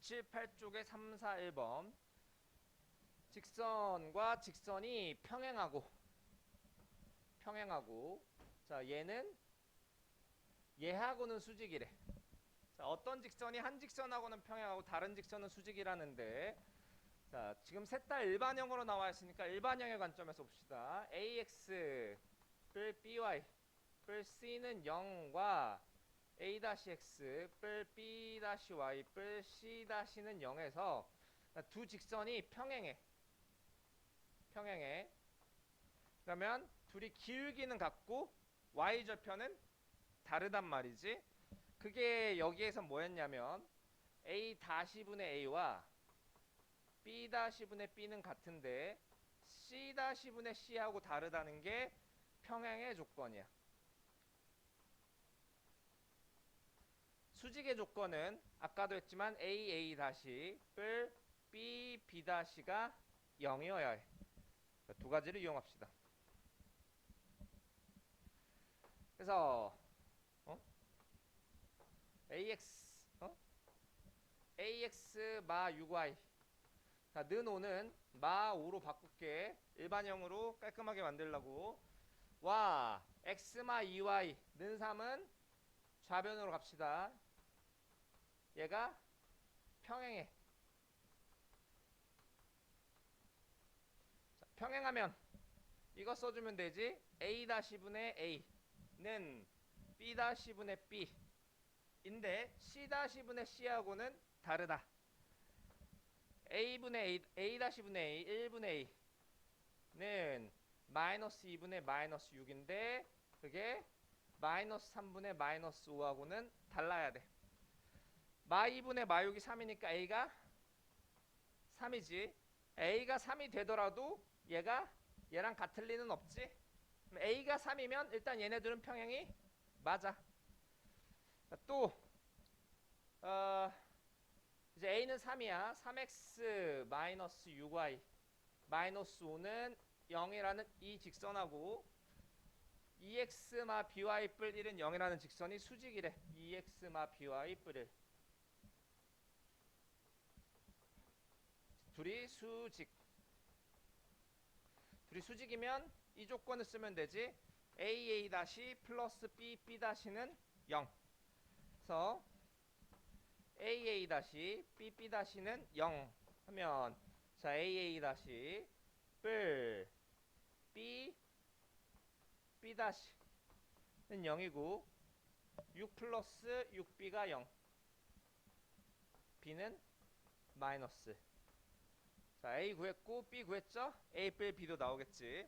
278쪽에 3, 4, 1번. 직선과 직선이 평행하고 평행하고 자 얘는 얘하고는 수직이래. 자 어떤 직선이 한 직선하고는 평행하고 다른 직선은 수직이라는데 자 지금 셋 다 일반형으로 나와 있으니까 일반형의 관점에서 봅시다. AX 뿔 BY 뿔 C는 0과 A-X 뿔 B-Y 뿔 C-는 0에서 두 직선이 평행해 평행해 그러면 둘이 기울기는 같고 y절편은 다르단 말이지. 그게 여기에서 뭐였냐면 a-분의 a와 b-분의 b는 같은데 c-분의 c하고 다르다는 게 평행의 조건이야 수직의 조건은 아까도 했지만 a, a 다시 뿔 b, b 다시가 0이어야 해. 자, 두 가지를 이용합시다. 그래서 어? ax 어? ax 마 6y 자, 는 5는 마 5로 바꿀게 일반형으로 깔끔하게 만들라고 와 x 마 2y 는 3은 좌변으로 갑시다 얘가 평행해. 자, 평행하면 이거 써주면 되지? A-분의 a는 b-분의 b 인데 c-분의 c하고는 다르다. A분의 a, a-분의 a, 1분의 a는 마이너스 2분의 마이너스 6인데 그게 마이너스 3분의 마이너스 5하고는 달라야 돼 마 2분의 마 6이 3이니까 a가 3이지. A가 3이 되더라도 얘가 얘랑 같을 리는 없지. a가 3이면 일단 얘네들은 평행이 맞아. 자, 또 어, 이제 a는 3이야. 3x 마이너스 6y 마이너스 5는 0이라는 이 직선하고 2x 마 by 뿔 1은 0이라는 직선이 수직이래. 2x 마 by 뿔 1. 둘이 수직. 둘이 수직이면 이 조건을 쓰면 되지. AA 플러스 BB 다시는 0 그래서 AA 다시 BB 다시는 0 하면 자 AA 뿔 B B 다시는 0이고 6 플러스 6B가 0 B는 마이너스. 자 A 구했고 B 구했죠? A 뺄 B도 나오겠지